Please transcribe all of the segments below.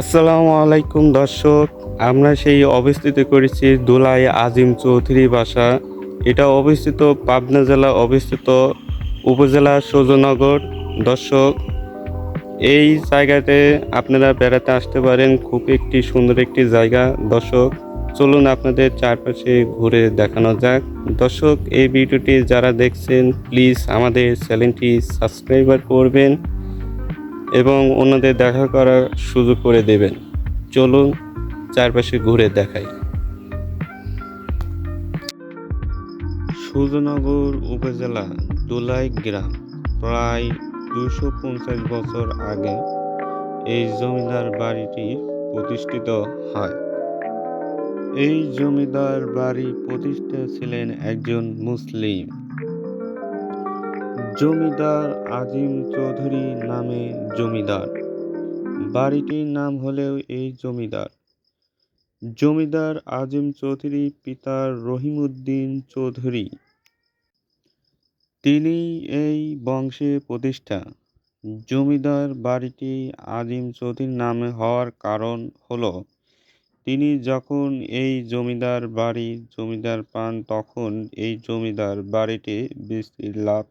আসসালামু আলাইকুম দর্শক, আমরা সেই অবস্থিত করেছি দোলাই আজিম চৌধুরী বাসা। এটা অবস্থিত পাবনা জেলা অবস্থিত উপজেলা সৌজনগর দর্শক, এই জায়গাতে আপনারা বেড়াতে আসতে পারেন, খুব একটি সুন্দর একটি জায়গা। দর্শক, চলুন আপনাদের চারপাশে ঘুরে দেখানো যাক। দর্শক, এই ভিডিওটি যারা দেখছেন প্লিজ আমাদের চ্যানেলটি সাবস্ক্রাইবার করবেন। এবং ওনাদের দেখা করার সুযোগ করে দেবেন। চলুন চারপাশে ঘুরে দেখাই। সুজনগর উপজেলা দুলাই গ্রাম। প্রায় দুশো পঞ্চাশ বছর আগে এই জমিদার বাড়িটি প্রতিষ্ঠিত হয়। এই জমিদার বাড়ি প্রতিষ্ঠা ছিলেন একজন মুসলিম। জমিদার আজিম চৌধুরী নামে জমিদার। বাড়িটির নাম হলেও এই জমিদার। জমিদার আজিম চৌধুরী পিতা রহিমউদ্দিন চৌধুরী। তিনি এই বংশে প্রতিষ্ঠা। জমিদার বাড়িটি আজিম চৌধুরীর নামে হওয়ার কারণ হলো, তিনি যখন এই জমিদার বাড়ি জমিদার পান, তখন এই জমিদার বাড়িটি বিস্তৃতি লাভ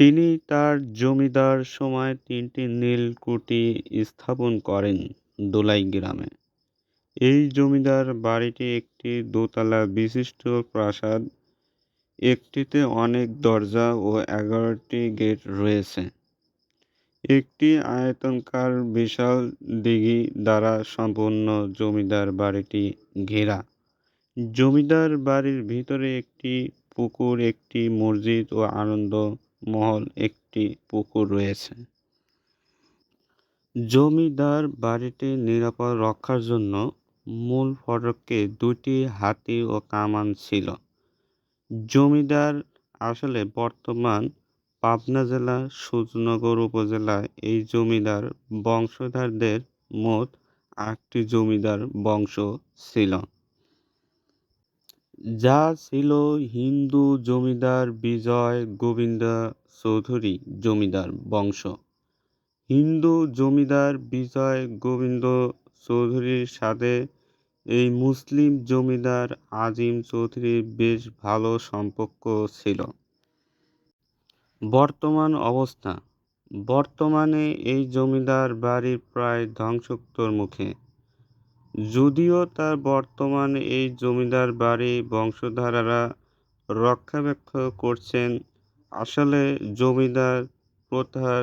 তিনি তার জমিদার সময় তিনটি নীলকুঠি স্থাপন করেন দোলাই গ্রামে। এই জমিদার বাড়িটি একটি দোতলা বিশিষ্ট প্রাসাদ, একটিতে অনেক দরজা ও এগারোটি গেট রয়েছে। একটি আয়তনকার বিশাল দিঘি দ্বারা সম্পূর্ণ জমিদার বাড়িটি ঘেরা। জমিদার বাড়ির ভিতরে একটি পুকুর, একটি মসজিদ ও আনন্দ মহল একটি পুকুর রয়েছে। জমিদার বাড়িটি নিরাপদ রক্ষার জন্য মূল ফটকে দুটি হাতি ও কামান ছিল। জমিদার আসলে বর্তমান পাবনা জেলা সুজনগর উপজেলায় এই জমিদার বংশধারদের মোট আটটি জমিদার বংশ ছিল। যা ছিল হিন্দু জমিদার বিজয় গোবিন্দ চৌধুরী জমিদার বংশ। হিন্দু জমিদার বিজয় গোবিন্দ চৌধুরীর সাথে এই মুসলিম জমিদার আজিম চৌধুরীর বেশ ভালো সম্পর্ক ছিল। বর্তমান অবস্থা। বর্তমানে এই জমিদার বাড়ি প্রায় ধ্বংসোত্তর মুখে। যদিও তার বর্তমানে এই জমিদার বাড়ি বংশধারারা রক্ষাবেক্ষণ করছেন, আসলে জমিদার প্রথার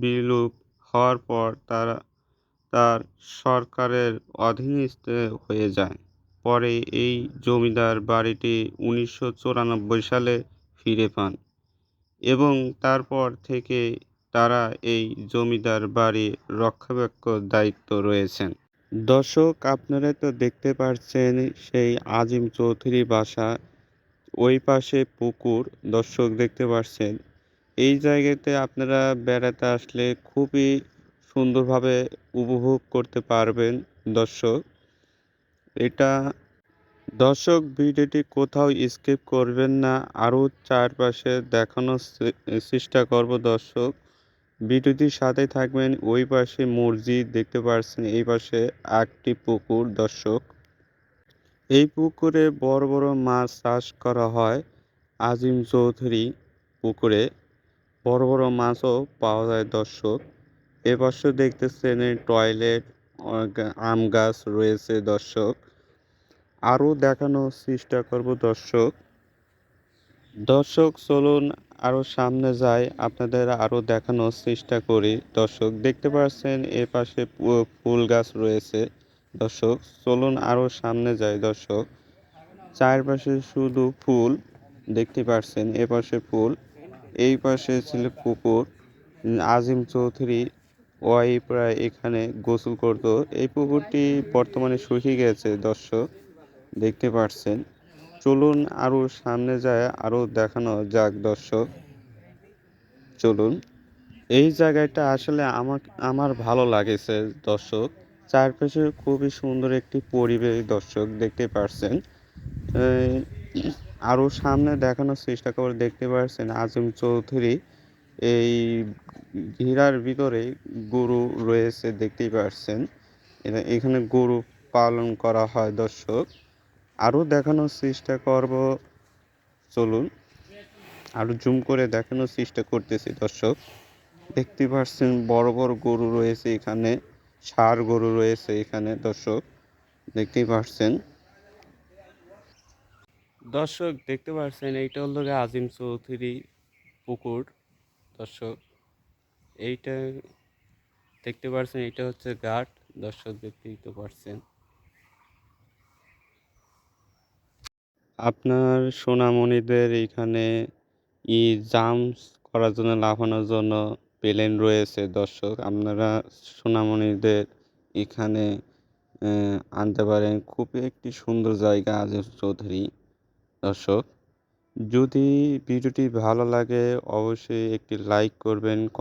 বিলুপ হওয়ার পর তারা, তার সরকারের অধীনস্থ হয়ে যায়। পরে এই জমিদার বাড়িটি উনিশশো চুরানব্বই সালে ফিরে পান এবং তারপর থেকে তারা এই জমিদার বাড়ি রক্ষাবেক্ষণ দায়িত্ব রয়েছেন। দর্শক, আপনারা তো দেখতে পাচ্ছেন সেই আজিম চৌধুরী বাসা ওই পাশে পুকুর, দর্শক দেখতে পাচ্ছেন এই জায়গাতে আপনারা বেড়াতে আসলে খুবই সুন্দরভাবে উপভোগ করতে পারবেন দর্শক। এটা দর্শক, ভিডিওটি কোথাও স্কিপ করবেন না, আরও চারপাশে দেখানোর চেষ্টা করব দর্শক। ভিডিওটির সাথে থাকবেন ওই পাশে মসজিদ দেখতে পাচ্ছেন এই পাশে একটি পুকুর, দর্শক। এই পুকুরে বড় বড় মাছ চাষ করা হয়। আজিম চৌধুরী পুকুরে বড় বড় মাছও পাওয়া যায়, দর্শক। এ পাশে দেখতেছেন টয়লেট আম গাছ রয়েছে, দর্শক। আরও দেখানোর চেষ্টা করব, দর্শক। দর্শক, চলুন আরও সামনে যাই আপনাদের আরও দেখানোর চেষ্টা করি। দর্শক, দেখতে পাচ্ছেন এ পাশে ফুল গাছ রয়েছে। দর্শক, চলুন আরও সামনে যাই। দর্শক, চারপাশে শুধু ফুল দেখতে পাচ্ছেন, এ পাশে ফুল, এই পাশে ছিল পুকুর। আজিম চৌধুরী ওয়াই প্রায় এখানে গোসল করত। এই পুকুরটি বর্তমানে শুকিয়ে গেছে। দর্শক, দেখতে পাচ্ছেন। চলুন আরও সামনে যায় আরও দেখানো যাক দর্শক। চলুন। এই জায়গাটা আসলে আমার আমার ভালো লাগেছে দর্শক। চারপাশে খুবই সুন্দর একটি পরিবেশ দর্শক, দেখতে পারছেন। আরও সামনে দেখানোর চেষ্টা করে দেখতে পারছেন আজিম চৌধুরী। এই ঘেরার ভিতরে গরু রয়েছে, দেখতেই পারছেন। এখানে গরু পালন করা হয় দর্শক। আরও দেখানোর চেষ্টা করব। চলুন আরও জুম করে দেখানোর চেষ্টা করতেছি, দর্শক। দেখতে পাচ্ছেন, বড় বড় গরু রয়েছে এখানে, ষাঁড় গরু রয়েছে এখানে, দর্শক। দেখতেই পাচ্ছেন। দর্শক, দেখতে পাচ্ছেন, এইটা হলো আজিম চৌধুরী পুকুর, দর্শক। এইটা দেখতে পাচ্ছেন এটা হচ্ছে ঘাট, দর্শক দেখতেই তো পাচ্ছেন। আপনার সোনামণিদের এখানে ই জাম্প করার জন্য, লাফানোর জন্য প্লেন রয়েছে, দর্শক। আপনারা সোনামণিদের এখানে আনতে পারেন। খুবই একটি সুন্দর জায়গা আজিম চৌধুরী, দর্শক। যদি ভিডিওটি ভালো লাগে, অবশ্যই একটি লাইক করবেন, কমেন্ট